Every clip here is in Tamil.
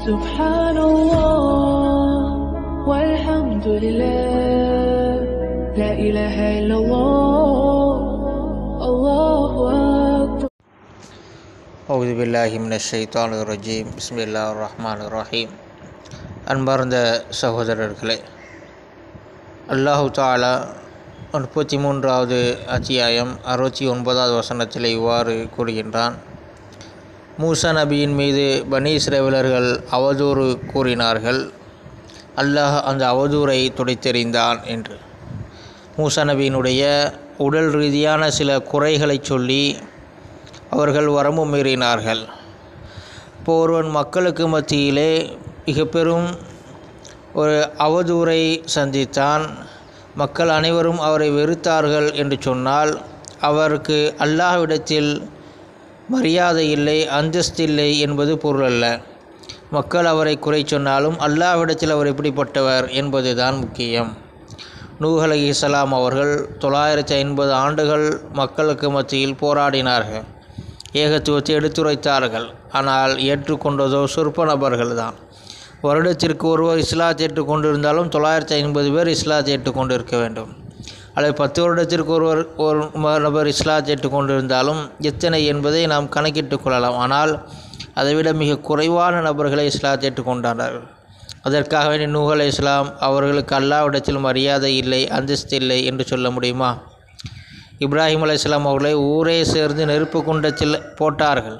سبحان الله والحمد لله لا إله إلا الله الله أكبر அவுது பில்லாஹி மின ஷைத்தான் ரஜீம் பிஸ்மில்லா ரஹ்மான் ரஹீம் அன்பார்ந்த சகோதரர்களே அல்லாஹு தாலா முப்பத்தி மூன்றாவது அத்தியாயம் அறுபத்தி ஒன்பதாவது வசனத்தில் இவ்வாறு கூறுகின்றான் மூசா நபியின் மீது பனி இஸ்ரேலர்கள் அவதூறு கூறினார்கள். அல்லாஹ் அந்த அவதூறை துடைத்தெறிந்தான் என்று. மூசா நபியினுடைய உடல் ரீதியான சில குறைகளை சொல்லி அவர்கள் வரம்பு மீறினார்கள் இப்போ ஒருவன் மக்களுக்கு மத்தியிலே மிக பெரும் ஒரு அவதூறை சந்தித்தான். மக்கள் அனைவரும் அவரை வெறுத்தார்கள் என்று சொன்னால் அவருக்கு அல்லாஹ்விடத்தில் மரியாதை இல்லை அந்தஸ்தில்லை என்பது பொருள் அல்ல. மக்கள் அவரை குறை சொன்னாலும் அல்லாவிடத்தில் அவர் எப்படிப்பட்டவர் என்பது தான் முக்கியம். நூஹ் அலி இஸ்லாம் அவர்கள் தொள்ளாயிரத்தி ஐம்பது ஆண்டுகள் மக்களுக்கு மத்தியில் போராடினார்கள். ஏகத்துவத்தை எடுத்துரைத்தார்கள். ஆனால் ஏற்றுக்கொண்டதோ சொற்ப நபர்கள்தான் வருடத்திற்கு ஒருவர் இஸ்லாத்தை ஏற்றுக்கொண்டிருந்தாலும் தொள்ளாயிரத்தி ஐம்பது பேர் இஸ்லாத்தை ஏற்றுக்கொண்டிருக்க வேண்டும். அல்லது பத்து வருடத்திற்கு ஒருவர் ஒரு நபர் இஸ்லாத்தை ஏற்றுக்கொண்டிருந்தாலும் எத்தனை என்பதை நாம் கணக்கிட்டு கொள்ளலாம். ஆனால் அதைவிட மிக குறைவான நபர்களை இஸ்லாத்தை ஏற்றுக்கொண்டார்கள். அதற்காக வேண்டி நூகல் இஸ்லாம் அவர்களுக்கு அல்லாவிடத்தில் மரியாதை இல்லை அந்தஸ்து இல்லை என்று சொல்ல முடியுமா? இப்ராஹிம் அலி இஸ்லாம் அவர்களை ஊரே சேர்ந்து நெருப்பு குண்டத்தில் போட்டார்கள்.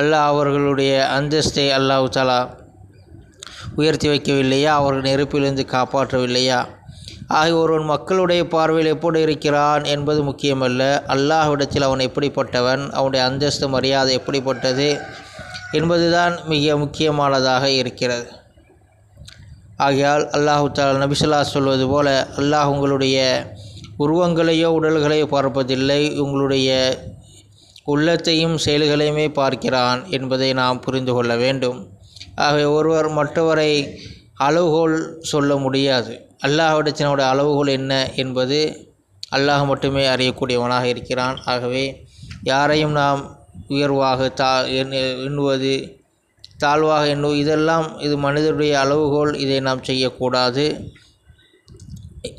அல்லாஹ் அவர்களுடைய அந்தஸ்தை அல்லாஹ் தாலா உயர்த்தி வைக்கவில்லையா? அவர்கள் நெருப்பிலிருந்து காப்பாற்றவில்லையா? ஆகிய ஒருவன் மக்களுடைய பார்வையில் எப்படி இருக்கிறான் என்பது முக்கியமல்ல. அல்லாஹ்விடத்தில் அவன் எப்படிப்பட்டவன்? அவனுடைய அந்தஸ்து மரியாதை எப்படிப்பட்டது என்பதுதான் மிக முக்கியமானதாக இருக்கிறது. ஆகையால் அல்லாஹு தாலா நபிசுல்லா சொல்வது போல அல்லாஹ் உங்களுடைய உருவங்களையோ உடல்களையோ பார்ப்பதில்லை. உங்களுடைய உள்ளத்தையும் செயல்களையுமே பார்க்கிறான் என்பதை நாம் புரிந்து கொள்ள வேண்டும். ஆகவே ஒருவர் மற்றவரை அளவுகோல் சொல்ல முடியாது. அல்லாஹ்விடத்தினுடைய அளவுகோல் என்ன என்பது அல்லாஹ் மட்டுமே அறியக்கூடியவனாக இருக்கிறான். ஆகவே யாரையும் நாம் உயர்வாக தா எண்ணுவது தாழ்வாக எண்ணுவது இதெல்லாம் இது மனிதனுடைய அளவுகோல் இதை நாம் செய்யக்கூடாது.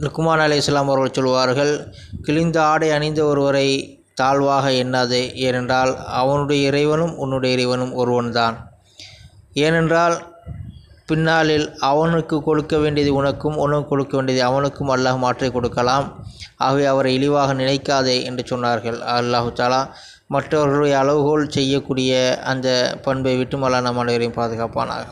லுக்குமான் அலி இஸ்லாம் அவர்கள் சொல்வார்கள் கிழிந்த ஆடை அணிந்த ஒருவரை தாழ்வாக எண்ணாதே ஏனென்றால் அவனுடைய இறைவனும் உன்னுடைய இறைவனும் ஒருவன்தான். ஏனென்றால் பின்னாளில் அவனுக்கு கொடுக்க வேண்டியது உனக்கும் உனக்கு கொடுக்க வேண்டியது அவனுக்கும் அல்லாஹ் மாற்றி கொடுக்கலாம். ஆகவே அவரை இழிவாக நினைக்காதே என்று சொன்னார்கள். அல்லாஹு தாலா மற்றவர்களுடைய அளவுகோல் செய்யக்கூடிய அந்த பண்பை விட்டு மல்லான நம் அனைவரையும் பாதுகாப்பானாக.